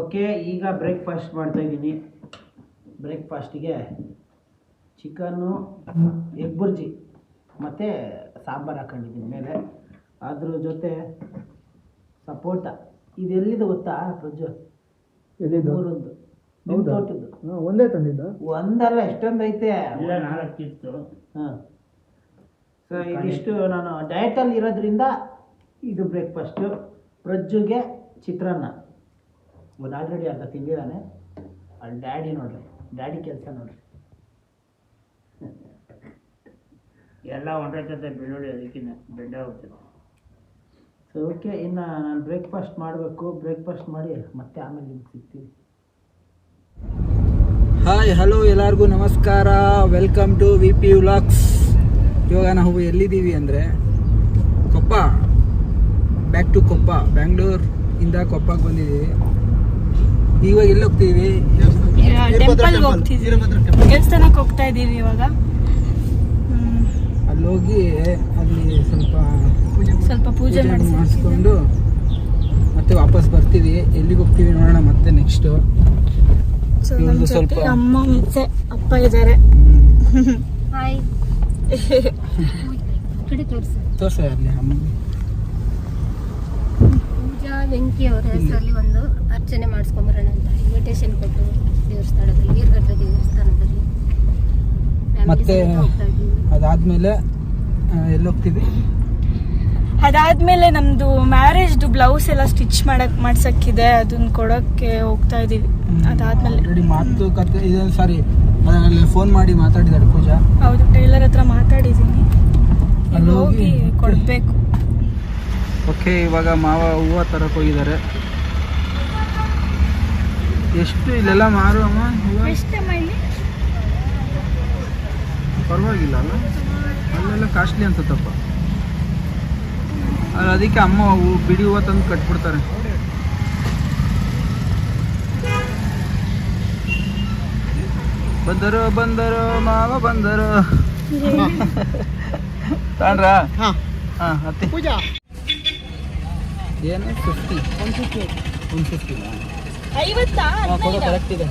Okay ಈಗ breakfast ಮಾಡ್ತಾ ಇದ್ದೀನಿ. ಬ್ರೇಕ್ಫಾಸ್ಟಿಗೆ ಚಿಕನ್ನು ಎಗ್ ಬುರ್ಜಿ ಮತ್ತು ಸಾಂಬಾರು ಹಾಕೊಂಡಿದ್ದೀನಿ ಮೇಲೆ. ಅದ್ರ ಜೊತೆ ಸಪೋಟ. ಇದೆಲ್ಲಿದು ಗೊತ್ತಾ ಪ್ರಜ್ಜು ಎಲ್ಲಿದ್ದು ಮೂರೊಂದು ನಿಮ್ಮ ಹೌದಾ? ತೋಟದ್ದು. ಹಾ, ಒಂದೇ ತಂದಿದ್ದು? ಒಂದಲ್ಲ ಎಷ್ಟೊಂದು ಐತೆ. ಇಲ್ಲ ನಾಲ್ಕಿತ್ತು ಹಾಂ. ಸೊ ಇದಿಷ್ಟು ನಾನು ಡಯಟಲ್ಲಿ ಇರೋದ್ರಿಂದ ಇದು ಬ್ರೇಕ್ಫಾಸ್ಟು ಪ್ರಜ್ಜುಗೆ ಚಿತ್ರಾನ್ನ. ಒಂದು ಆಲ್ರೆಡಿ ಅರ್ಧ ತಿಂದಿದ್ದಾನೆ. ಅಲ್ಲಿ ಡ್ಯಾಡಿ ನೋಡ್ರಿ ಡ್ಯಾಡಿ ಕೆಲಸ ನೋಡ್ರಿ. ಎಲ್ಲ ಹೊಂಟೈತದೆ ಬೆಳ್ಳುಳ್ಳಿ ಅದಕ್ಕಿನ್ನ ಬೆಂಡ ಹೋಗ್ತದೆ ಸೊ ಓಕೆ ಇನ್ನು ನಾನು ಬ್ರೇಕ್ಫಾಸ್ಟ್ ಮಾಡಬೇಕು. ಬ್ರೇಕ್ಫಾಸ್ಟ್ ಮಾಡಿ ಮತ್ತೆ ಆಮೇಲೆ ನಿಮ್ಗೆ ಸಿಗ್ತೀವಿ ಹಾಯ್ ಹಲೋ ಎಲ್ಲರಿಗೂ ನಮಸ್ಕಾರ. Welcome to V P vlogs ಇವಾಗ ನಾವು ಎಲ್ಲಿದ್ದೀವಿ ಅಂದರೆ ಕೊಪ್ಪ. ಬ್ಯಾಕ್ ಟು ಕೊಪ್ಪ ಬ್ಯಾಂಗ್ಳೂರ್ ಇಂದ ಕೊಪ್ಪಕ್ಕೆ ಬಂದಿದ್ದೀವಿ. ಇವಾಗ ಎಲ್ಲಿ ಹೋಗ್ತೀವಿ? ಹೋಗ್ತಿದ್ದೀವಿ. ದೇವಸ್ಥಾನಕ್ಕೆ ಹೋಗ್ತಾ ಇದ್ದೀವಿ ಇವಾಗ. ಅಲ್ಲಿ ಹೋಗಿ ಅಲ್ಲಿ ಸ್ವಲ್ಪ ಸ್ವಲ್ಪ ಪೂಜೆ ಪೂಜೆ ಮಾಡಿಸಿ ಮಾಡಿಸ್ಕೊಂಡು ಮತ್ತೆ ವಾಪಸ್ ಬರ್ತೀವಿ. ಎಲ್ಲಿಗೆ ಹೋಗ್ತೀವಿ ನೋಡೋಣ ಮತ್ತೆ ನೆಕ್ಸ್ಟು ಸ್ವಲ್ಪ- ಅಮ್ಮ ಮತ್ತೆ ಅಪ್ಪ ಇದ್ದಾರೆ. ತೋರಿಸು. ತೋರ್ಸ ಅಲ್ಲಿ ಅಮ್ಮ. ವೆಂಕಿ ಅವರ ಹೆಸರಲ್ಲಿ ಒಂದು ಅರ್ಚನೆ ಮಾಡಿಸ್ಕೊಂಬರೋಣ ಅಂತ. ಇನ್ವಿಟೇಷನ್ ಕೊಟ್ಟು ದೇವಸ್ಥಾನದಲ್ಲಿ ವೀರಭದ್ರ ದೇವಸ್ಥಾನದಲ್ಲಿ. ಮತ್ತೆ. ಅದಾದ್ಮೇಲೆ ಎಲ್ಲಿ ಹೋಗ್ತೀವಿ ಅದಾದ್ಮೇಲೆ ನಮ್ದು ಮ್ಯಾರೇಜ್ದು ಬ್ಲೌಸ್ ಎಲ್ಲ ಸ್ಟಿಚ್ ಮಾಡಕ್ ಮಾಡ್ಸಕ್ಕಿದೆ. ಅದನ್ನ ಕೊಡಕ್ಕೆ ಹೋಗ್ತಾ ಇದೀವಿ ಅದಾದ್ಮೇಲೆ ಆಲ್ರೆಡಿ ಮಾತುಕತೆ ಇದೆ ಸಾರಿ ಫೋನ್ ಮಾಡಿ ಮಾತಾಡಿದಾರೆ ಪೂಜಾ. ಹೌದು ಟೈಲರ್ ಹತ್ರ ಮಾತಾಡಿದ್ದೀನಿ. ಅಲ್ಲಿ ಹೋಗಿ ಕೊಡ್ಬೇಕು. ಓಕೆ ಇವಾಗ ಮಾವ ಹೂವು ತರಕ್ಕೆ ಹೋಗಿದ್ದಾರೆ. ಎಷ್ಟು ಇಲ್ಲೆಲ್ಲ ಮಾರು ಅಮ್ಮ ಹೂವು? ಪರವಾಗಿಲ್ಲ ಅಲ್ಲ? ಅಲ್ಲೆಲ್ಲ ಕಾಸ್ಟ್ಲಿ ಅನ್ಸುತ್ತಪ್ಪ ಅಲ್ಲ ಅದಕ್ಕೆ ಅಮ್ಮ ಹೂ ಬಿಡಿ ಹೂವು ತಂದು ಕಟ್ಬಿಡ್ತಾರೆ. ಬಂದರು ಬಂದರು ಮಾವ ಬಂದರು. ತಾಂಡ್ರಾ? ಹಾಂ ಅತ್ತೆ. ಪೂಜಾ. ಏನು? Fifty one fifty one fifty ಐವತ್ತಾ? Correct ಇದೆ.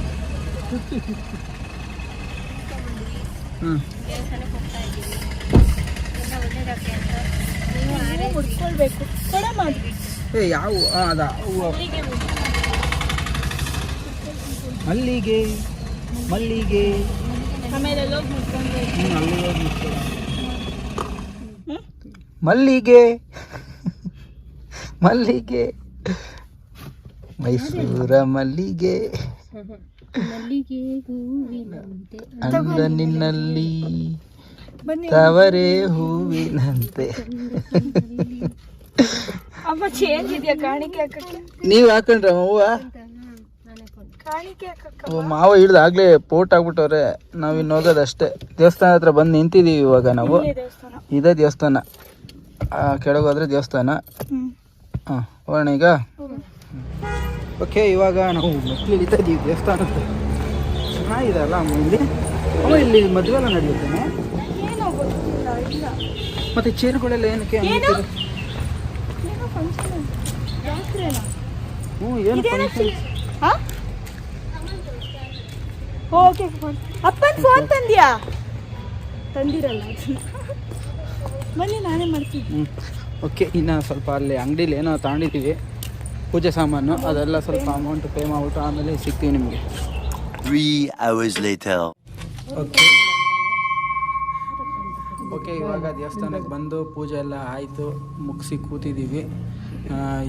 ಏ ಯಾವ? ಅದ. ಮಲ್ಲಿಗೆ ಮಲ್ಲಿಗೆ. ಮಲ್ಲಿಗೆ ಎಲ್ಲ ಹೋಗಿ ಮುಡ್ಕೊಂಡ್ಬೇಕು ಹ್ಞೂ ಅಲ್ಲಿಗೆ ಹೋಗಿ ನಿಂತ್ಕೊಳ್ಳಿ. ಮಲ್ಲಿಗೆ ಮಲ್ಲಿಗೆ. ಮೈಸೂರ ಮಲ್ಲಿಗೆ. ಮಲ್ಲಿಗೆ ಹೂವಿನಂತೆ. ಅಂದ ನಿನ್ನಲ್ಲಿ ತವರೆ ಹೂವಿನಂತೆ. ಅಮ್ಮ ಚೇಂಜ್ ಇದೆಯಾ ಕಾಣಿಕೆ ಹಾಕಕ್ಕೆ? ನೀವು ಹಾಕೊಂಡ್ರ ಹೂವ? ಓ, ಮಾವ ಹಿಡ್ದು ಆಗ್ಲೇ ಪೋಟ್ ಆಗ್ಬಿಟ್ಟವ್ರೆ. ನಾವ್ ಇನ್ನು ಹೋಗೋದಷ್ಟೇ ದೇವಸ್ಥಾನ ಹತ್ರ ಬಂದು ನಿಂತಿದೀವಿ ಇವಾಗ ನಾವು. ಇದೇ ದೇವಸ್ಥಾನ. ಕೆಳಗೋದ್ರೆ ದೇವಸ್ಥಾನ. ಹಾಂ ಹೋಗೋಣ ಈಗ? ಓಕೆ ಇವಾಗ ನಾವು ಮೆಟ್ಲು ಇಳಿತಾ ಇದ್ದೀವಿ ದೇವಸ್ಥಾನಕ್ಕೆ ಚೆನ್ನಾಗಿದೆ ಅಲ್ಲ ಇಲ್ಲಿ? ಇಲ್ಲಿ ಮದುವೆ ಎಲ್ಲ ನಡೆಯುತ್ತೇನೆ ಮತ್ತು ಚೇರುಗಳೆಲ್ಲ ಏನಕ್ಕೆ ಏನು? ಫಂಕ್ಷನ್ ಹ್ಞೂ ಏನು? ಹಾ? ಓಕೆ ಅಪ್ಪನ ಫೋನ್ ತಂದ್ಯಾ? ತಂದಿರಲ್ಲ. ಬನ್ನಿ ನಾನೇ ಮಾಡ್ತೀನಿ. ಓಕೆ ಇನ್ನು ಸ್ವಲ್ಪ ಅಲ್ಲಿ ಅಂಗಡೀಲಿ ಏನೋ ತಗೊಂಡಿದ್ದೀವಿ. ಪೂಜೆ ಸಾಮಾನು ಅದೆಲ್ಲ ಸ್ವಲ್ಪ ಅಮೌಂಟ್ ಪೇ ಮಾಡ್ಬಿಟ್ಟು ಆಮೇಲೆ ಸಿಗ್ತೀವಿ ನಿಮಗೆ. Three hours later. Okay. Okay ಇವಾಗ ದೇವಸ್ಥಾನಕ್ಕೆ ಬಂದು ಪೂಜೆ ಎಲ್ಲ ಆಯಿತು ಮುಗಿಸಿ ಕೂತಿದ್ದೀವಿ.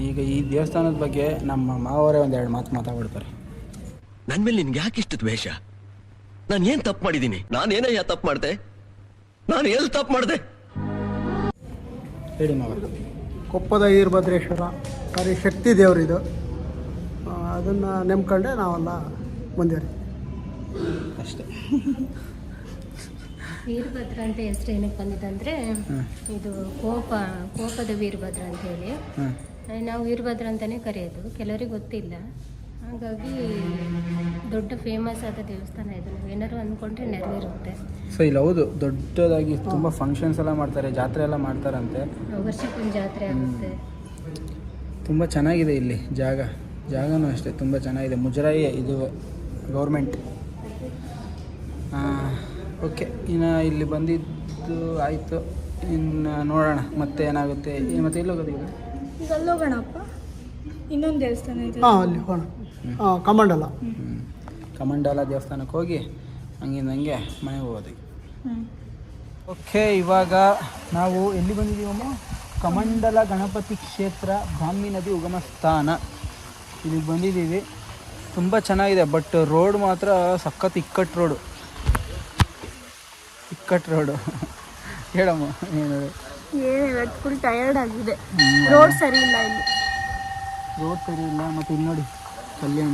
ಈಗ ಈ ದೇವಸ್ಥಾನದ ಬಗ್ಗೆ ನಮ್ಮ ಮಾವರೇ ಒಂದೆರಡು ಮಾತು ಮಾತಾಡ್ಬಿಡ್ತಾರೆ. ನನ್ನ ಮೇಲೆ ನಿನ್ಗೆ ಯಾಕೆ ಇಷ್ಟು ದ್ವೇಷ? ನಾನು ಏನು ತಪ್ಪು ಮಾಡಿದ್ದೀನಿ ನಾನೇನಯ್ಯ ತಪ್ಪು ಮಾಡಿದೆ? ನಾನು ಎಲ್ಲಿ ತಪ್ಪು ಮಾಡ್ದೆ? ಹೇಳಿ ಮಗ ಕೊಪ್ಪದ ವೀರಭದ್ರೇಶ್ವರ ಭಾರಿ ಶಕ್ತಿ ದೇವರಿದು ಅದನ್ನು ನೆಮ್ಕೊಂಡೆ ನಾವೆಲ್ಲ ಮುಂದುವರಿ ಅಷ್ಟೇ. ವೀರಭದ್ರ ಅಂತ ಹೆಸರು ಏನಕ್ಕೆ ಬಂದಿದೆ ಇದು ಕೋಪ ಕೋಪದ ವೀರಭದ್ರ ಅಂತ ಹೇಳಿ. ನಾವು ವೀರಭದ್ರ ಅಂತಾನೆ ಕರೆಯೋದು. ಕೆಲವರಿಗೆ ಗೊತ್ತಿಲ್ಲ. ಹಾಗಾಗಿ ದೊಡ್ಡ ಫೇಮಸ್ ಆದ ದೇವಸ್ಥಾನ ಇದು. ನಾವು ಏನಾದ್ರು ಅಂದ್ಕೊಂಡ್ರೆ ನೆರವೇರುತ್ತೆ. ಸೊ ಇಲ್ಲಿ ಹೌದು. ದೊಡ್ಡದಾಗಿ ತುಂಬ ಫಂಕ್ಷನ್ಸ್ ಎಲ್ಲ ಮಾಡ್ತಾರೆ ಜಾತ್ರೆ ಎಲ್ಲ ಮಾಡ್ತಾರಂತೆ. ವರ್ಷಕ್ಕೊಂದು ಜಾತ್ರೆ ಆಗುತ್ತೆ. ತುಂಬ ಚೆನ್ನಾಗಿದೆ ಇಲ್ಲಿ ಜಾಗ. ಜಾಗನೂ ಅಷ್ಟೇ ತುಂಬ ಚೆನ್ನಾಗಿದೆ. ಮುಜರಾಯಿ ಇದು ಗೌರ್ಮೆಂಟ್ ಓಕೆ ಇನ್ನು ಇಲ್ಲಿ ಬಂದಿದ್ದು ಆಯಿತು. ಇನ್ನು ನೋಡೋಣ. ಮತ್ತೆ ಏನಾಗುತ್ತೆ? ಮತ್ತೆ ಎಲ್ಲಿ ಹೋಗೋದು ಈಗ? ಹೋಗೋಣಪ್ಪ. ಇನ್ನೊಂದು ದೇವಸ್ಥಾನ ಇದೆ. ಹಾಂ ಅಲ್ಲಿ ಹೋಣ ಹಾಂ ಕಮಂಡಲ ಕಮಂಡಲ ದೇವಸ್ಥಾನಕ್ಕೆ ಹೋಗಿ ಹಂಗಿಂದ ಹಂಗೆ ಮನೆಗೆ ಹೋಗೋದು. ಓಕೆ ಇವಾಗ ನಾವು ಎಲ್ಲಿ ಬಂದಿದ್ದೀವಮ್ಮ ಕಮಂಡಲ ಗಣಪತಿ ಕ್ಷೇತ್ರ ಬ್ರಾಹ್ಮಿ ನದಿ ಉಗಮ ಸ್ಥಾನ. ಇಲ್ಲಿಗೆ ಬಂದಿದ್ದೀವಿ. ತುಂಬ ಚೆನ್ನಾಗಿದೆ ಬಟ್ ರೋಡ್ ಮಾತ್ರ ಸಖತ್ ಇಕ್ಕಟ್ಟು ರೋಡು. ಇಕ್ಕಟ್ಟು ರೋಡು. ಹೇಳಮ್ಮ ಏನು ಫುಲ್ ಟಯರ್ಡ್ ಆಗಿದೆ. ರೋಡ್ ಸರಿ ಇಲ್ಲ ಇಲ್ಲಿ. ರೋಡ್ ಸರಿ ಇಲ್ಲ ಮತ್ತು ಇಲ್ಲಿ ನೋಡಿ ಕಲ್ಯಾಣ.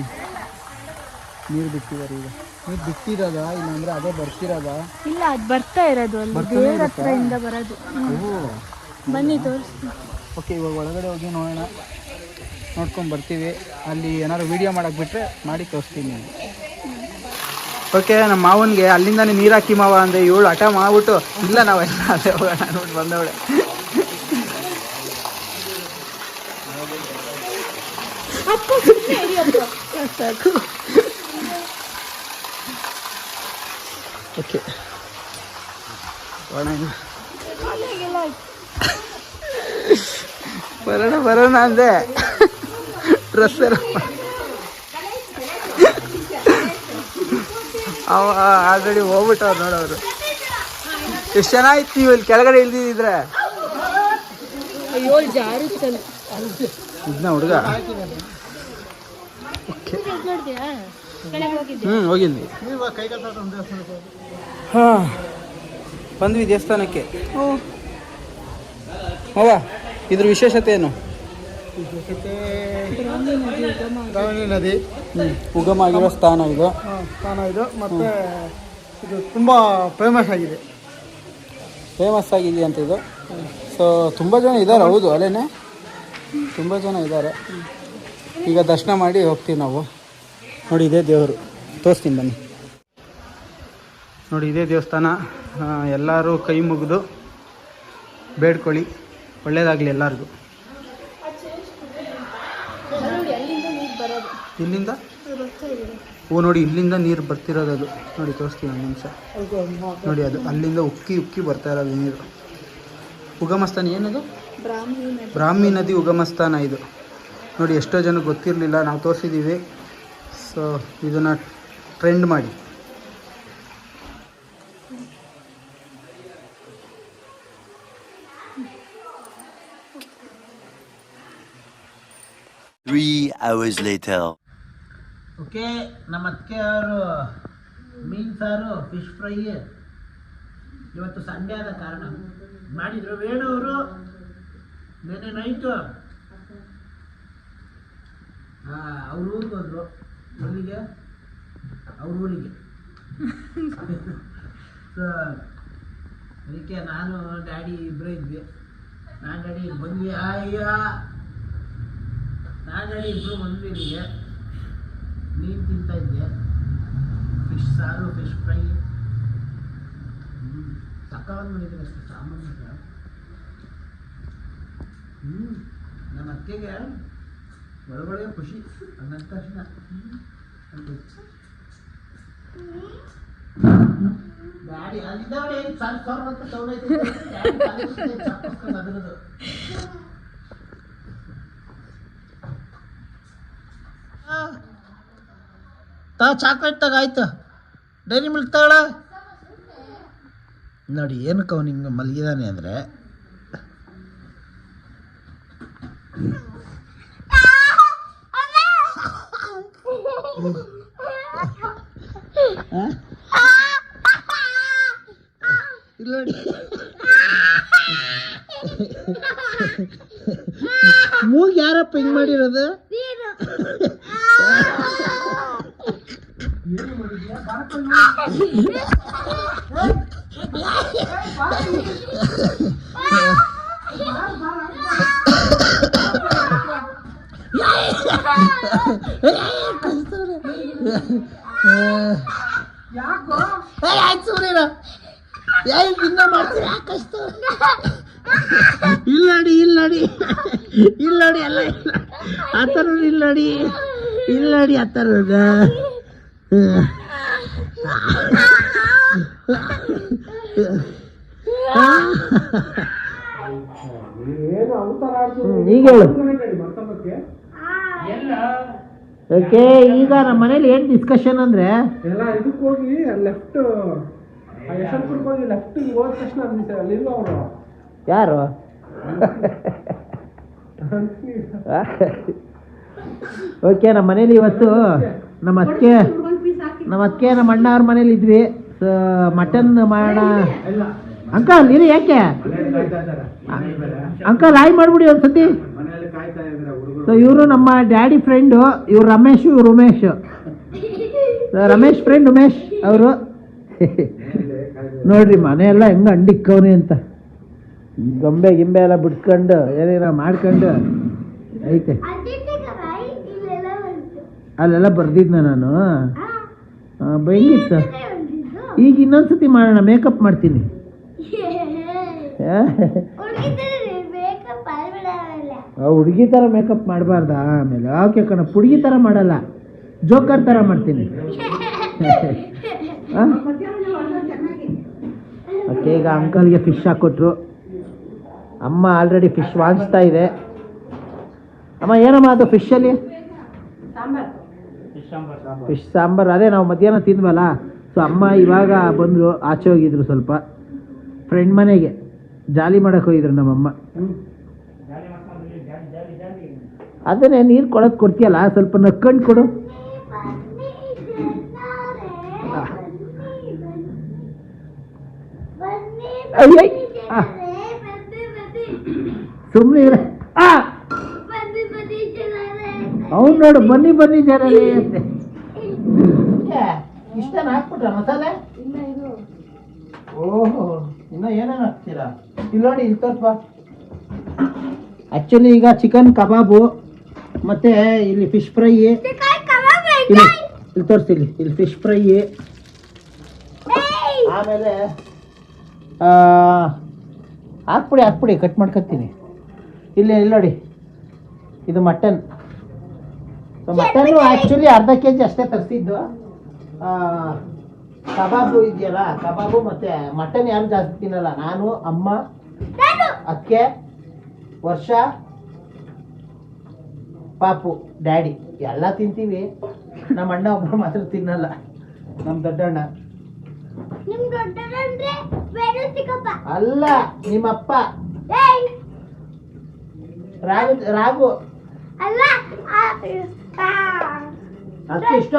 ನೀರು ಬಿಟ್ಟಿದ್ದಾರೆ ಈಗ. ನೀರು ಬಿಟ್ಟಿರೋದ? ಇಲ್ಲಾಂದ್ರೆ ಅದೇ ಬರ್ತಿರೋದಾ? ಇಲ್ಲ ಅದು ಬರ್ತಾ ಇರೋದು ಅಲ್ಲಿ. ಬರ್ತಾನೆ ದೇವ್ರ ಇರುತ್ತಾ? ಹತ್ರದಿಂದ ಬರೋದು. ಹ್ಮ್. ಬನ್ನಿ ತೋರಿಸ್ತೀನಿ. ಓಕೆ ಇವಾಗ ಒಳಗಡೆ ಹೋಗಿ ನೋಡೋಣ. ನೋಡ್ಕೊಂಡು ಬರ್ತೀವಿ. ಅಲ್ಲಿ ಏನಾದ್ರು ವಿಡಿಯೋ ಮಾಡಕ್ಕೆ ಬಿಟ್ಟರೆ ಮಾಡಿ ತೋರಿಸ್ತೀನಿ ಓಕೆ ನಮ್ಮ ಮಾವನಿಗೆ ಅಲ್ಲಿಂದಾನೇ ನೀರು ಹಾಕಿ ಮಾವ ಅಂದರೆ ಇವಳು ಹಠ ಮಾಡ್ಬಿಟ್ಟು ಇಲ್ಲ ನಾವೆಲ್ಲ ಅಲ್ಲೇ ಹೋಗೋಣ ನೋಡಿ ಬಂದವಳೆ. ಓಕೆ ಬರೋಣ ಬರೋಣ ಅಂದೆ. ಡ್ರೆಸ್ ಎಲ್ಲ ಅವ ಆಲ್ರೆಡಿ ಹೋಗ್ಬಿಟ್ಟವ್ರು ನೋಡೋರು. ಎಷ್ಟು ಚೆನ್ನಾಗಿತ್ತು ನೀವು ಇಲ್ಲಿ ಕೆಳಗಡೆ ಇಲ್ದಿದ್ರೆ? ಇದನ್ನ ಹುಡುಗ? ಹ್ಞೂ ಹೋಗಿದ್ವಿ. ಹಾಂ ಬಂದ್ವಿ ದೇವಸ್ಥಾನಕ್ಕೆ. ಇದ್ರ ವಿಶೇಷತೆ ಏನು? ರಾವಣಿ ನದಿ. ಉಗಮ ಆಗಿರೋ ಸ್ಥಾನ ಇದು. ಸ್ಥಾನ ಇದು. ಮತ್ತು ಇದು ತುಂಬ ಫೇಮಸ್ ಆಗಿದೆ. ಫೇಮಸ್ ಆಗಿದೆ ಅಂತ ಇದು? ಸೊ ತುಂಬ ಜನ ಇದ್ದಾರೆ ಹೌದು ಅಲ್ಲೇನೆ? ತುಂಬ ಜನ ಇದ್ದಾರೆ ಈಗ ದರ್ಶನ ಮಾಡಿ ಹೋಗ್ತೀವಿ ನಾವು. ನೋಡಿ ಇದೇ ದೇವರು. ತೋರಿಸ್ತೀನಿ ಬನ್ನಿ. ನೋಡಿ ಇದೇ ದೇವಸ್ಥಾನ. ಎಲ್ಲರೂ ಕೈ ಮುಗಿದು ಬೇಡ್ಕೊಳ್ಳಿ. ಒಳ್ಳೇದಾಗಲಿ ಎಲ್ಲರಿಗೂ. ಇಲ್ಲಿಂದ? ಓ ನೋಡಿ ಇಲ್ಲಿಂದ ನೀರು ಬರ್ತಿರೋದು ಅದು. ನೋಡಿ ತೋರಿಸ್ತೀನಿ ಒಂದು ನಿಮಿಷ. ನೋಡಿ ಅದು ಅಲ್ಲಿಂದ ಉಕ್ಕಿ ಉಕ್ಕಿ ಬರ್ತಾ ಇರೋದು ನೀರು. ಉಗಮಸ್ಥಾನ ಏನದು? ಬ್ರಾಹ್ಮಿ ನದಿ ಉಗಮಸ್ಥಾನ ಇದು. ನೋಡಿ ಎಷ್ಟೋ ಜನಕ್ಕೆ ಗೊತ್ತಿರಲಿಲ್ಲ ನಾವು ತೋರಿಸಿದ್ದೀವಿ ಸೊ ಇದನ್ನು ಟ್ರೆಂಡ್ ಮಾಡಿ. Three hours later. ಓಕೆ ನಮ್ಮ ಅತ್ತೆ ಅವರು. ಮೀನು ಸಾರು ಫಿಶ್ ಫ್ರೈ ಇವತ್ತು ಸಂಡೇ ಆದ ಕಾರಣ. ಮಾಡಿದರು ವೇಣು ಅವರು. ನೆನ್ನೆ ನೈಟು ಅವ್ರ ಊರಿಗೆ ಹೋದ್ರು ಎಲ್ಲಿಗೆ? ಅವ್ರ ಊರಿಗೆ. ಸೊ ಅದಕ್ಕೆ ನಾನು ಡ್ಯಾಡಿ ಇಬ್ಬರೇ ಇದ್ವಿ. ನಾನು ಡ್ಯಾಡಿ ಬಂದ್ವಿ. ಅಯ್ಯ! ನಾನು ಡ್ಯಾಡಿ ಇಬ್ಬರು ಬಂದ್ವಿ ಇಲ್ಲಿಗೆ. ಮೀನು ತಿಂತಾ ಇದ್ದೆ. ಫಿಶ್ ಸಾರು ಫಿಶ್ ಫ್ರೈ ಸಕ್ಕವನ್ನು ಮಾಡಿದ್ರೆ ಅಷ್ಟು ಸಾಮಾನ್ಯ ಹ್ಞೂ ನಮ್ಮ ಅತ್ತೆಗೆ ಒಳಗೊಳಗೆ ಖುಷಿ ಅಂದ ತಕ್ಷಣ ಗಾಡಿ ತಾ ಚಾಕ್ಲೇಟ್ ತಗಾಯ್ತು ಡೈರಿ ಮಿಲ್ಕ್ ತಗೊಳ? ನೋಡಿ ಏನಕ್ಕೆ ಅವ್ನು ಹಿಂಗೆ ಮಲಗಿದಾನೆ ಅಂದರೆ ಇಲ್ಲ ನೋಡಿ ಮೂಗ್ ಯಾರಪ್ಪ ಹಿಂಗ್ ಮಾಡಿರೋದು ಆಯ್ತು ಯಾಕೆ ಇನ್ನ ಮಾಡ್ತೀರ ಯಾಕಷ್ಟು ಇಲ್ಲ ನೋಡಿ ಇಲ್ಲ ನೋಡಿ ಇಲ್ಲ ನೋಡಿ ಎಲ್ಲ ಇಲ್ಲ. ಆ ಥರ ಇಲ್ಲ ನೋಡಿ ಇಲ್ಲ ನೋಡಿ ಆ ಆಡ್ತು ಈಗ ಹೇಳು. ಓಕೆ ಈಗ ನಮ್ಮ ಮನೇಲಿ ಏನು ಡಿಸ್ಕಷನ್ ಅಂದರೆ? ಎಲ್ಲ ಇದಕ್ಕೆ ಹೋಗಿ ಲೆಫ್ಟ್ ಯಶವಂತಪುರಕ್ಕೆ ಹೋಗಿ ಲೆಫ್ಟ್ ಹೋದ ತಕ್ಷಣ ಅಲ್ಲಿ ಅಲ್ಲಿಲ್ಲ ಅವರು? ಯಾರು? ಓಕೆ ನಮ್ಮ ಮನೇಲಿ ಇವತ್ತು ನಮ್ಮ ಅತ್ತಿಗೆ ನಮ್ಮ ಅತ್ತಿಗೆ ನಮ್ಮ ಅಣ್ಣ ಅವ್ರ ಮನೇಲಿ ಇದ್ವಿ. ಸೊ ಮಟನ್ ಮಾಡೋಣ. ಅಂಕಲ್ ಇರಿ ಯಾಕೆ? ಅಂಕಲ್ ಆಯ್ ಮಾಡ್ಬಿಡಿ ಒಂದ್ಸತಿ. ಸೊ ಇವರು ನಮ್ಮ ಡ್ಯಾಡಿ ಫ್ರೆಂಡು ಇವ್ರು ರಮೇಶ್ ಇವ್ರು ಉಮೇಶ್. ರಮೇಶ್ ಫ್ರೆಂಡ್ ಉಮೇಶ್ ಅವರು. ನೋಡ್ರಿ ಮನೆ ಎಲ್ಲ ಹೆಂಗ ಅಂಡಿಕ್ಕವ್ರಿ ಅಂತ. ಗೊಂಬೆ ಗಿಂಬೆ ಎಲ್ಲ ಬಿಡ್ಕೊಂಡು ಏನೇನೋ ಮಾಡ್ಕೊಂಡು. ಐತೆ. ಅಲ್ಲೆಲ್ಲ ಬರ್ದಿದ್ನ ನಾನು. ಆ, ಹೆಂಗಿತ್ತು ಈಗ ಇನ್ನೊಂದ್ಸತಿ ಮಾಡೋಣ ಮೇಕಪ್ ಮಾಡ್ತೀನಿ. ಹುಡುಗಿ ಥರ ಮೇಕಪ್ ಮಾಡಬಾರ್ದಾ? ಆಮೇಲೆ ಓಕೆ ಕಣ ಹುಡುಗಿ ಥರ ಮಾಡಲ್ಲ. ಜೋಕರ್ ಥರ ಮಾಡ್ತೀನಿ. ಓಕೆ ಈಗ ಅಂಕಲ್ಗೆ ಫಿಶ್ ಹಾಕ್ಕೊಟ್ರು. ಅಮ್ಮ ಆಲ್ರೆಡಿ ಫಿಶ್ ವಾಂಚ್ತಾ ಇದೆ. ಅಮ್ಮ ಏನಮ್ಮ ಅದು ಫಿಶಲ್ಲಿ ಫಿಶ್ ಸಾಂಬಾರು. ಅದೇ ನಾವು ಮಧ್ಯಾಹ್ನ ತಿಂದ್ವಲ್ಲ ಸೊ ಅಮ್ಮ ಇವಾಗ ಬಂದರು ಆಚೆ ಹೋಗಿದ್ರು ಸ್ವಲ್ಪ. ಫ್ರೆಂಡ್ ಮನೆಗೆ ಜಾಲಿ ಮಾಡಕ್ಕೆ ಹೋಗಿದ್ರು ನಮ್ಮಮ್ಮ. ಅದನ್ನೇ ನೀರು ಕೊಡೋದು ಕೊಡ್ತೀಯಲ್ಲ ಸ್ವಲ್ಪ ನಕ್ಕಂಡು ಕೊಡು. ಅಯ್ಯಯ್. ಆ. ಸುಮ್ಮನೆ ಇರ. ಅವ್ನು ನೋಡು ಬನ್ನಿ ಬನ್ನಿ ಜನರೇ ಅಂತೆ. ಇಷ್ಟನ ಹಾಕ್ಬಿಟ್ರ ಮಸಾಲೆ? ಓಹೋ ಇನ್ನ ಏನೇನು ಹಾಕ್ತೀರಾ? ಇಲ್ಲಿ ನೋಡಿ ಇಲ್ಲಿ ತೋರ್ಸ್ಬಾ ಆ್ಯಕ್ಚುಲಿ ಈಗ ಚಿಕನ್ ಕಬಾಬು ಮತ್ತೆ ಇಲ್ಲಿ ಫಿಶ್ ಫ್ರೈ ಇಲ್ಲಿ ಇಲ್ಲಿ ತೋರಿಸ್ತಿಲ್ಲಿ ಇಲ್ಲಿ ಫಿಶ್ ಫ್ರೈ ಆಮೇಲೆ ಹಾಕ್ಬಿಡಿ ಹಾಕ್ಬಿಡಿ ಕಟ್ ಮಾಡ್ಕೊತೀನಿ. ಇಲ್ಲಿ ಇಲ್ಲಿ ನೋಡಿ. ಇದು ಮಟನ್ ಸೊ ಮಟನ್ನು ಆ್ಯಕ್ಚುಲಿ ಅರ್ಧ ಕೆ ಜಿ ಅಷ್ಟೇ ತರಿಸಿದ್ದು. ಕಬಾಬು ಇದೆಯಲ್ಲ ಕಬಾಬು ಮತ್ತು ಮಟನ್ ಯಾರು ಜಾಸ್ತಿ ತಿನ್ನಲ್ಲ? ನಾನು ಅಮ್ಮ ಅಕ್ಕೆ ವರ್ಷ ಪಾಪು ಡ್ಯಾಡಿ. ಎಲ್ಲ ತಿಂತೀವಿ. ನಮ್ಮ ಅಣ್ಣ ಒಬ್ಬರು ಮಾತ್ರ ತಿನ್ನಲ್ಲ. ನಮ್ಮ ದೊಡ್ಡಣ್ಣ. ಅಲ್ಲ ನಿಮ್ಮಪ್ಪ. ರಾಗು ರಾಗು ಅಲ್ಲ ಅದಕ್ಕೆ ಇಷ್ಟ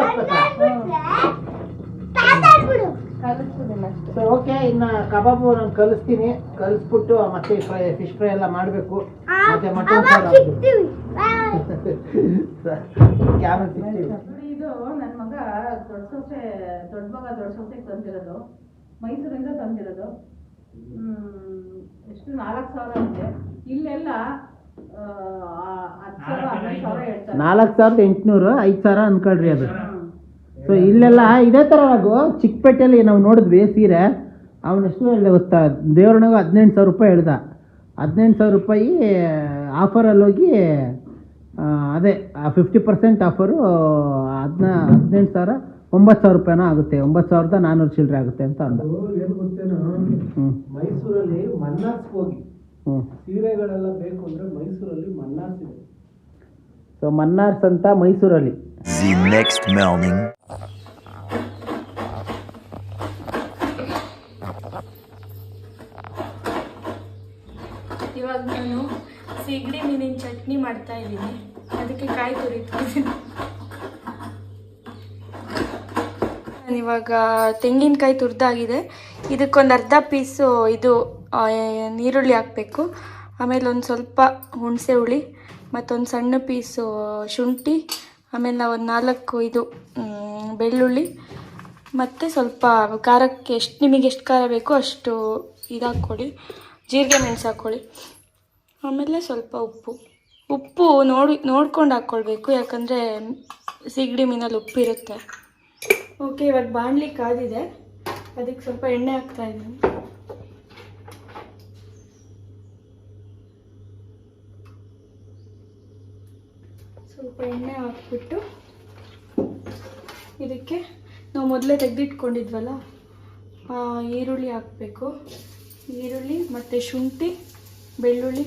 ಓಕೆ ಇನ್ನ ಕಬಾಬು ನಾನು ಕಲಿಸ್ತೀನಿ. ಕಲಿಸ್ಬಿಟ್ಟು ಮತ್ತೆ ಫ್ರೈ ಫಿಶ್ ಫ್ರೈ ಎಲ್ಲ ಮಾಡಬೇಕು. ಮತ್ತೆ ಮಟನ್ ಇದು ನನ್ನ ಮಗ ದೊಡ್ಡ ಸೊಸೆ ದೊಡ್ಡ ಮಗ ದೊಡ್ಡ ಸಂಸ್ಥೆಗೆ ತಂದಿರೋದು ಮೈಸೂರಿಂದ ತಂದಿರೋದು. ಹ್ಮ್, ಎಷ್ಟು ನಾಲ್ಕು ಸಾವಿರ ಅಂತೆ. ಇಲ್ಲೆಲ್ಲ ನಾಲ್ಕು ಸಾವಿರದ ಎಂಟುನೂರು ಐದು ಸಾವಿರ ಅನ್ಕೊಳ್ರಿ ಅದು. ಸೊ ಇಲ್ಲೆಲ್ಲ ಇದೇ ಥರ ಆಗು ಚಿಕ್ಕಪೇಟೆಯಲ್ಲಿ ನಾವು ನೋಡಿದ್ವಿ ಸೀರೆ. ಅವನೆಷ್ಟು ಹೇಳಿದೆ ಗೊತ್ತಾ ದೇವ್ರನಾಗ ಹದಿನೆಂಟು ಸಾವಿರ ರೂಪಾಯಿ ಹೇಳ್ದ. ಹದಿನೆಂಟು ಸಾವಿರ ರೂಪಾಯಿ ಆಫರಲ್ಲಿ ಹೋಗಿ ಆ, ಅದೇ ಫಿಫ್ಟಿ ಪರ್ಸೆಂಟ್ ಆಫರು ಹದಿನ ಹದಿನೆಂಟು ಸಾವಿರ ಒಂಬತ್ತು ಸಾವಿರ ರೂಪಾಯಿನೋ ಆಗುತ್ತೆ ಒಂಬತ್ತು ಸಾವಿರದ ನಾನ್ನೂರು ಚಿಲ್ಲರೆ ಆಗುತ್ತೆ ಅಂತ ಅಂದ. ಏನು ಗೊತ್ತೇನೋ? ಹ್ಞೂ ಮೈಸೂರಲ್ಲಿ ಮನ್ನಾಸ್ ಹೋಗಿ. ಹ್ಞೂ ಸೀರೆಗಳೆಲ್ಲ ಬೇಕು ಅಂದ್ರೆ ಮೈಸೂರಲ್ಲಿ ಮನ್ನಾಸ್ ಇದೆ. ಸೊ ಮನ್ನಾರ್ಸ್ ಅಂತ ಮೈಸೂರಲ್ಲಿ. The next morning. ಇವಾಗ ನಾನು ಸಿಗಡಿ ಮೀನಿನ ಚಟ್ನಿ ಮಾಡ್ತಾ ಇದ್ದೀನಿ. ಅದಕ್ಕೆ ಕಾಯಿ ತುರಿತಾ ಇದ್ದೀನಿ ನಾನಿವಾಗ ತೆಂಗಿನಕಾಯಿ ತುರಿದಾಗಿದೆ. ಇದಕ್ಕೊಂದು ಅರ್ಧ ಪೀಸು ಇದು ನೀರುಳ್ಳಿ ಹಾಕಬೇಕು. ಆಮೇಲೆ ಒಂದು ಸ್ವಲ್ಪ ಹುಣಸೆ ಹುಳಿ, ಮತ್ತೊಂದು ಸಣ್ಣ ಪೀಸು ಶುಂಠಿ, ಆಮೇಲೆ ಒಂದು ನಾಲ್ಕು ಇದು ಬೆಳ್ಳುಳ್ಳಿ, ಮತ್ತು ಸ್ವಲ್ಪ ಖಾರಕ್ಕೆ ಎಷ್ಟು, ನಿಮಗೆ ಎಷ್ಟು ಖಾರ ಬೇಕೋ ಅಷ್ಟು ಇದು ಹಾಕ್ಕೊಳ್ಳಿ ಜೀರಿಗೆ ಮೆಣಸು ಹಾಕ್ಕೊಳ್ಳಿ. ಆಮೇಲೆ ಸ್ವಲ್ಪ ಉಪ್ಪು. ಉಪ್ಪು ನೋಡಿ, ನೋಡ್ಕೊಂಡು ಹಾಕ್ಕೊಳ್ಬೇಕು, ಯಾಕಂದರೆ ಸಿಗಡಿ ಮೀನಲ್ಲಿ ಉಪ್ಪಿರುತ್ತೆ. ಓಕೆ ಇವಾಗ ಬಾಣಲಿ ಕಾದಿದೆ. ಅದಕ್ಕೆ ಸ್ವಲ್ಪ ಎಣ್ಣೆ ಹಾಕ್ತಾ ಇದ್ದೀನಿ. ಸ್ವಲ್ಪ ಎಣ್ಣೆ ಹಾಕ್ಬಿಟ್ಟು ಇದಕ್ಕೆ ನಾವು ಮೊದಲೇ ತೆಗೆದಿಟ್ಕೊಂಡಿದ್ವಲ್ಲ ಈರುಳ್ಳಿ ಹಾಕಬೇಕು. ಈರುಳ್ಳಿ ಮತ್ತು ಶುಂಠಿ, ಬೆಳ್ಳುಳ್ಳಿ,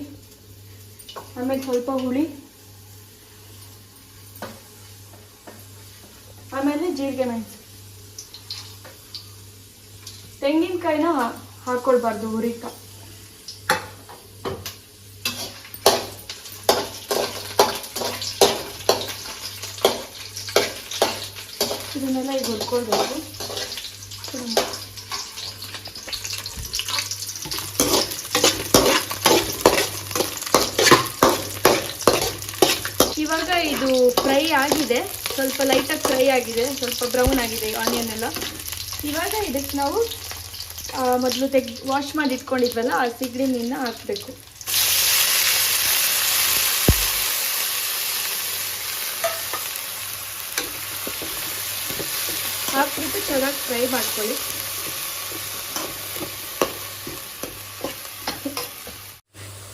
ಆಮೇಲೆ ಸ್ವಲ್ಪ ಹುಳಿ ಆಮೇಲೆ ಜೀರಿಗೆ ಮೆಣಸು ತೆಂಗಿನಕಾಯಿನ ಹಾಕೊಳ್ಬಾರ್ದು ಹುರಿಕ ಇದನ್ನೆಲ್ಲ ಈಗ ಹುರ್ಕೊಳ್ಬೇಕು. ಇವಾಗ ಇದು ಫ್ರೈ ಆಗಿದೆ. ಸ್ವಲ್ಪ ಲೈಟಾಗಿ ಫ್ರೈ ಆಗಿದೆ, ಸ್ವಲ್ಪ ಬ್ರೌನ್ ಆಗಿದೆ ಆನಿಯನ್ ಎಲ್ಲ. ಇವಾಗ ಇದಕ್ಕೆ ನಾವು ಮೊದಲು ತೆಗ್ ವಾಶ್ ಮಾಡಿ ಇಟ್ಕೊಂಡಿದ್ವಲ್ಲ, ಆ ಸಿಗಡಿ ಮೀನ ಹಾಕಬೇಕು. ಹಾಕ್ಬಿಟ್ಟು ಚೆನ್ನಾಗಿ ಫ್ರೈ ಮಾಡ್ಕೊಳ್ಳಿ.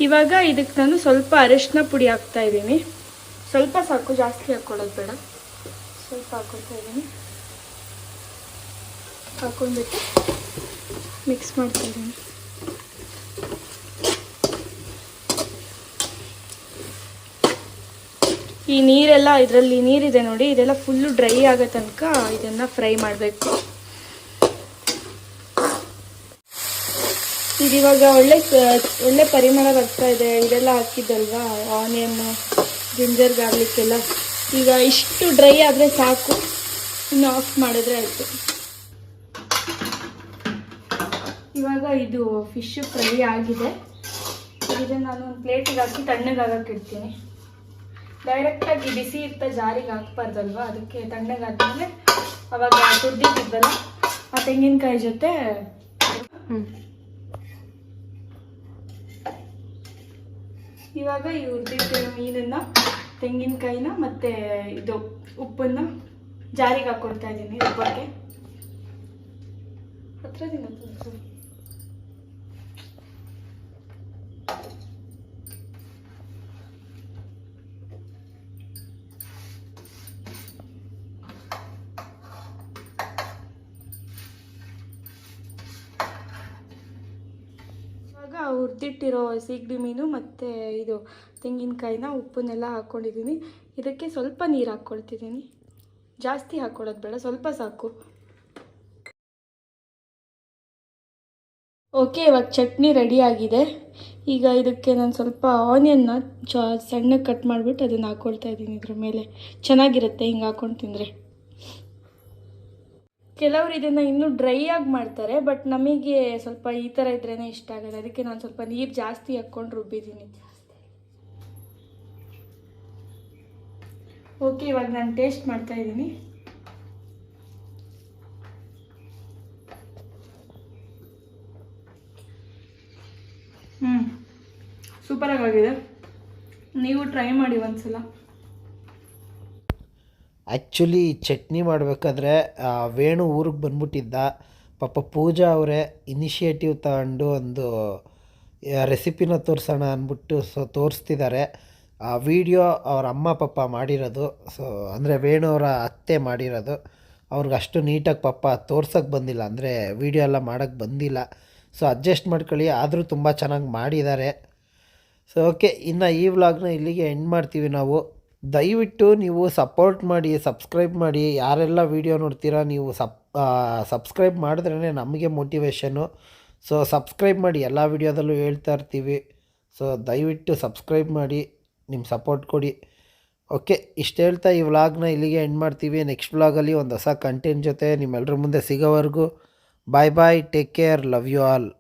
ಇವಾಗ ಇದಕ್ಕೆ ನಾನು ಸ್ವಲ್ಪ ಅರಿಶಿನ ಪುಡಿ ಹಾಕ್ತಾ ಇದ್ದೀನಿ. ಸ್ವಲ್ಪ ಸಾಕು, ಜಾಸ್ತಿ ಹಾಕ್ಕೊಳ್ಳೋದು ಬೇಡ. ಸ್ವಲ್ಪ ಹಾಕೊಳ್ತಾ ಇದ್ದೀನಿ. ಹಾಕೊಂಡ್ಬಿಟ್ಟು ಮಿಕ್ಸ್ ಮಾಡ್ತಾ ಇದ್ದೀನಿ. ಈ ನೀರೆಲ್ಲ ಇದರಲ್ಲಿ ನೀರಿದೆ ನೋಡಿ, ಇದೆಲ್ಲ ಫುಲ್ಲು ಡ್ರೈ ಆಗೋ ತನಕ ಇದನ್ನು ಫ್ರೈ ಮಾಡಬೇಕು. ಇದಿವಾಗ ಒಳ್ಳೆ ಒಳ್ಳೆ ಪರಿಮಳ ಬರ್ತಾ ಇದೆ. ಇದೆಲ್ಲ ಹಾಕಿದ್ದಲ್ವಾ? ಆನಿಯನ್ನು ಜಿಂಜರ್ ಗಾರ್ಲಿಕ್ ಎಲ್ಲ. ಈಗ ಇಷ್ಟು ಡ್ರೈ ಆದರೆ ಸಾಕು. ಇನ್ನು ಆಫ್ ಮಾಡಿದ್ರೆ ಆಯಿತು. ಇವಾಗ ಇದು ಫಿಶ್ ಫ್ರೈ ಆಗಿದೆ. ಇದನ್ನು ನಾನು ಒಂದು ಪ್ಲೇಟಿಗೆ ಹಾಕಿ ತಣ್ಣಗಾಗಕ್ಕೆ ಇಡ್ತೀನಿ. ಡೈರೆಕ್ಟಾಗಿ ಬಿಸಿ ಇರ್ತಾ ಜಾರಿಗೆ ಹಾಕ್ಬಾರ್ದಲ್ವಾ? ಅದಕ್ಕೆ ತಣ್ಣಗಾದ್ಮೇಲೆ ಅವಾಗ ತುರ್ದಿಟ್ಟಿದ್ವಲ್ಲ ಆ ತೆಂಗಿನಕಾಯಿ ಜೊತೆ ಇವಾಗ ಈ ಉದ್ದಿಟ್ಟಿರೋ ಮೀನನ್ನ ತೆಂಗಿನಕಾಯಿನ ಮತ್ತೆ ಇದು ಉಪ್ಪನ್ನ ಜಾರಿಗೆ ಹಾಕೊಳ್ತಾ ಇದ್ದೀನಿ ಉಪ್ಪಕ್ಕೆ ಹತ್ರದಿಂದ ಹುರಿದಿಟ್ಟಿರೋ ಸೀಗಡಿ ಮೀನು ಮತ್ತು ಇದು ತೆಂಗಿನಕಾಯಿನ ಉಪ್ಪನ್ನೆಲ್ಲ ಹಾಕ್ಕೊಂಡಿದ್ದೀನಿ ಇದಕ್ಕೆ ಸ್ವಲ್ಪ ನೀರು ಹಾಕ್ಕೊಳ್ತಿದ್ದೀನಿ. ಜಾಸ್ತಿ ಹಾಕ್ಕೊಳ್ಳೋದು ಬೇಡ, ಸ್ವಲ್ಪ ಸಾಕು. ಓಕೆ, ಇವಾಗ ಚಟ್ನಿ ರೆಡಿ ಆಗಿದೆ. ಈಗ ಇದಕ್ಕೆ ನಾನು ಸ್ವಲ್ಪ ಆನಿಯನ್ನ ಚ, ಸಣ್ಣಗೆ ಕಟ್ ಮಾಡಿಬಿಟ್ಟು ಅದನ್ನು ಹಾಕ್ಕೊಳ್ತಾ ಇದ್ದೀನಿ ಇದ್ರ ಮೇಲೆ. ಚೆನ್ನಾಗಿರುತ್ತೆ, ಹಿಂಗೆ ಹಾಕ್ಕೊಂಡು ತಿಂದರೆ. ಕೆಲವರು ಇದನ್ನು ಇನ್ನೂ ಡ್ರೈ ಆಗಿ ಮಾಡ್ತಾರೆ, ಬಟ್ ನಮಗೆ ಸ್ವಲ್ಪ ಈ ಥರ ಇದ್ರೇ ಇಷ್ಟ ಆಗೋದು ಅದಕ್ಕೆ ನಾನು ಸ್ವಲ್ಪ ನೀರು ಜಾಸ್ತಿ ಹಾಕ್ಕೊಂಡು ರುಬ್ಬಿದ್ದೀನಿ. ಓಕೆ ಇವಾಗ ನಾನು ಟೇಸ್ಟ್ ಮಾಡ್ತಾ ಇದ್ದೀನಿ. ಹ್ಞೂ ಸೂಪರಾಗಿ ಆಗಿದೆ ನೀವು ಟ್ರೈ ಮಾಡಿ ಒಂದ್ಸಲ. ಆ್ಯಕ್ಚುಲಿ ಚಟ್ನಿ ಮಾಡಬೇಕಾದ್ರೆ ವೇಣು ಊರಿಗೆ ಬಂದ್ಬಿಟ್ಟಿದ್ದ. ಪಾಪ ಪೂಜಾ ಅವರೇ ಇನಿಷಿಯೇಟಿವ್ ತಗೊಂಡು ಒಂದು ರೆಸಿಪಿನ ತೋರಿಸೋಣ ಅಂದ್ಬಿಟ್ಟು ಸೊ ತೋರಿಸ್ತಿದ್ದಾರೆ ಆ ವಿಡಿಯೋ ಅವ್ರ ಅಮ್ಮ ಪಪ್ಪ ಮಾಡಿರೋದು. ಸೊ ಅಂದರೆ ವೇಣು ಅವರ ಅತ್ತೆ ಮಾಡಿರೋದು. ಅವ್ರಿಗೆ ಅಷ್ಟು ನೀಟಾಗಿ ಪಪ್ಪ ತೋರ್ಸೋಕ್ಕೆ ಬಂದಿಲ್ಲ. ಅಂದರೆ ವೀಡಿಯೋ ಎಲ್ಲ ಮಾಡೋಕ್ಕೆ ಬಂದಿಲ್ಲ. ಸೊ ಅಡ್ಜಸ್ಟ್ ಮಾಡ್ಕೊಳ್ಳಿ. ಆದರೂ ತುಂಬ ಚೆನ್ನಾಗಿ ಮಾಡಿದ್ದಾರೆ. ಸೊ ಓಕೆ ಇನ್ನು ಈ ವ್ಲಾಗ್ನ ಇಲ್ಲಿಗೆ ಎಂಡ್ ಮಾಡ್ತೀವಿ ನಾವು. ದಯವಿಟ್ಟು ನೀವು ಸಪೋರ್ಟ್ ಮಾಡಿ ಸಬ್ಸ್ಕ್ರೈಬ್ ಮಾಡಿ. ಯಾರೆಲ್ಲ ವೀಡಿಯೋ ನೋಡ್ತೀರಾ, ನೀವು ಸಪ್ ಸಬ್ಸ್ಕ್ರೈಬ್ ಮಾಡಿದ್ರೇ ನಮಗೆ ಮೋಟಿವೇಶನ್ನು ಸೊ ಸಬ್ಸ್ಕ್ರೈಬ್ ಮಾಡಿ. ಎಲ್ಲ ವೀಡಿಯೋದಲ್ಲೂ ಹೇಳ್ತಾ ಇರ್ತೀವಿ. ಸೊ ದಯವಿಟ್ಟು ಸಬ್ಸ್ಕ್ರೈಬ್ ಮಾಡಿ. ನಿಮ್ಮ ಸಪೋರ್ಟ್ ಕೊಡಿ. ಓಕೆ ಇಷ್ಟು ಹೇಳ್ತಾ ಈ ವ್ಲಾಗ್ನ ಇಲ್ಲಿಗೆ ಎಂಡ್ ಮಾಡ್ತೀವಿ. ನೆಕ್ಸ್ಟ್ ವ್ಲಾಗಲ್ಲಿ ಒಂದು ಹೊಸ ಕಂಟೆಂಟ್ ಜೊತೆ ನಿಮ್ಮೆಲ್ಲರ ಮುಂದೆ ಸಿಗೋವರೆಗೂ. Bye bye take care love you all